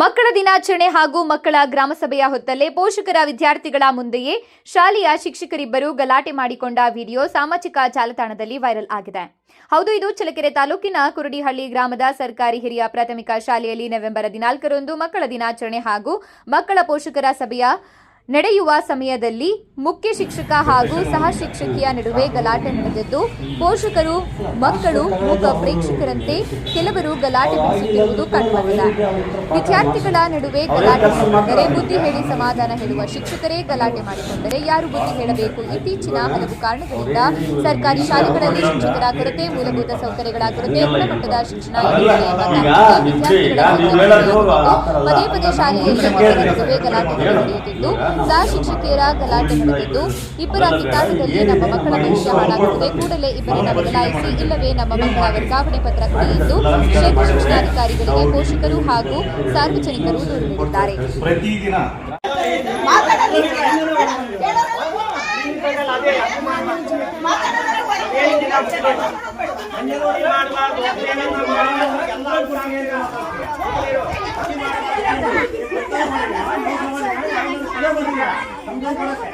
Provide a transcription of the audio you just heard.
ಮಕ್ಕಳ ದಿನಾಚರಣೆ ಹಾಗೂ ಮಕ್ಕಳ ಗ್ರಾಮಸಭೆಯ ಹೊತ್ತಲ್ಲೇ ಪೋಷಕರ ವಿದ್ಯಾರ್ಥಿಗಳ ಮುಂದೆಯೇ ಶಾಲೆಯ ಶಿಕ್ಷಕರಿಬ್ಬರು ಗಲಾಟೆ ಮಾಡಿಕೊಂಡ ವಿಡಿಯೋ ಸಾಮಾಜಿಕ ಜಾಲತಾಣದಲ್ಲಿ ವೈರಲ್ ಆಗಿದೆ. ಹೌದು, ಇದು ಚಳ್ಳಕೆರೆ ತಾಲೂಕಿನ ಕುರುಡಿಹಳ್ಳಿ ಗ್ರಾಮದ ಸರ್ಕಾರಿ ಹಿರಿಯ ಪ್ರಾಥಮಿಕ ಶಾಲೆಯಲ್ಲಿ ನವೆಂಬರ್ ಹದಿನಾಲ್ಕರಂದು ಮಕ್ಕಳ ದಿನಾಚರಣೆ ಹಾಗೂ ಮಕ್ಕಳ ಪೋಷಕರ ಸಭೆಯ ನಡೆಯುವ ಸಮಯದಲ್ಲಿ ಮುಖ್ಯ ಶಿಕ್ಷಕ ಹಾಗೂ ಸಹ ಶಿಕ್ಷಕಿಯ ನಡುವೆ ಗಲಾಟೆ ನಡೆದಿದ್ದು, ಪೋಷಕರು, ಮಕ್ಕಳು ಮೂಕ ಪ್ರೇಕ್ಷಕರಂತೆ ಕೆಲವರು ಗಲಾಟೆ ಬಿಡಿಸುತ್ತಿರುವುದು ಕಂಡುಬಂದಿದೆ. ವಿದ್ಯಾರ್ಥಿಗಳ ನಡುವೆ ಗಲಾಟೆ ಮಾಡಿಕೊಂಡರೆ ಬುದ್ಧಿ ಹೇಳಿ ಸಮಾಧಾನ ಹೇಳುವ ಶಿಕ್ಷಕರೇ ಗಲಾಟೆ ಮಾಡಿಕೊಂಡರೆ ಯಾರು ಬುದ್ಧಿ ಹೇಳಬೇಕು? ಇತ್ತೀಚಿನ ಹಲವು ಕಾರಣಗಳಿಂದ ಸರ್ಕಾರಿ ಶಾಲೆಗಳಲ್ಲಿ ಶಿಕ್ಷಕರ ಕೊರತೆ, ಮೂಲಭೂತ ಸೌಕರ್ಯಗಳ ಕೊರತೆ, ಗುಣಮಟ್ಟದ ಶಿಕ್ಷಣ ವಿದ್ಯಾರ್ಥಿಗಳ ಪದೇ ಪದೇ ಶಾಲೆಯಲ್ಲಿ ಗಲಾಟೆಗಳು ನಡೆಯುತ್ತಿದ್ದು ಸಹ ಶಿಕ್ಷಕಿಯರ ಗಲಾಟೆ ನಡೆದಿದ್ದು ಇಬ್ಬರ ಕಿತ್ತಾಟದಲ್ಲಿ ನಮ್ಮ ಮಕ್ಕಳ ಭವಿಷ್ಯ ಹಾಳಾಗುತ್ತದೆ. ಕೂಡಲೇ ಇಬ್ಬರನ್ನ ಬದಲಾಯಿಸಿ ಇಲ್ಲವೇ ನಮ್ಮ ಮಕ್ಕಳ ವರ್ಗಾವಣೆ ಪತ್ರ ಕೊಡಿ ಎಂದು ಕ್ಷೇತ್ರ ಶಿಕ್ಷಣಾಧಿಕಾರಿಗಳಿಗೆ ಪೋಷಕರು ಹಾಗೂ ಸಾರ್ವಜನಿಕರು ದೂರು ನೀಡಿದ್ದಾರೆ 던져버리냐? 던져버렸어.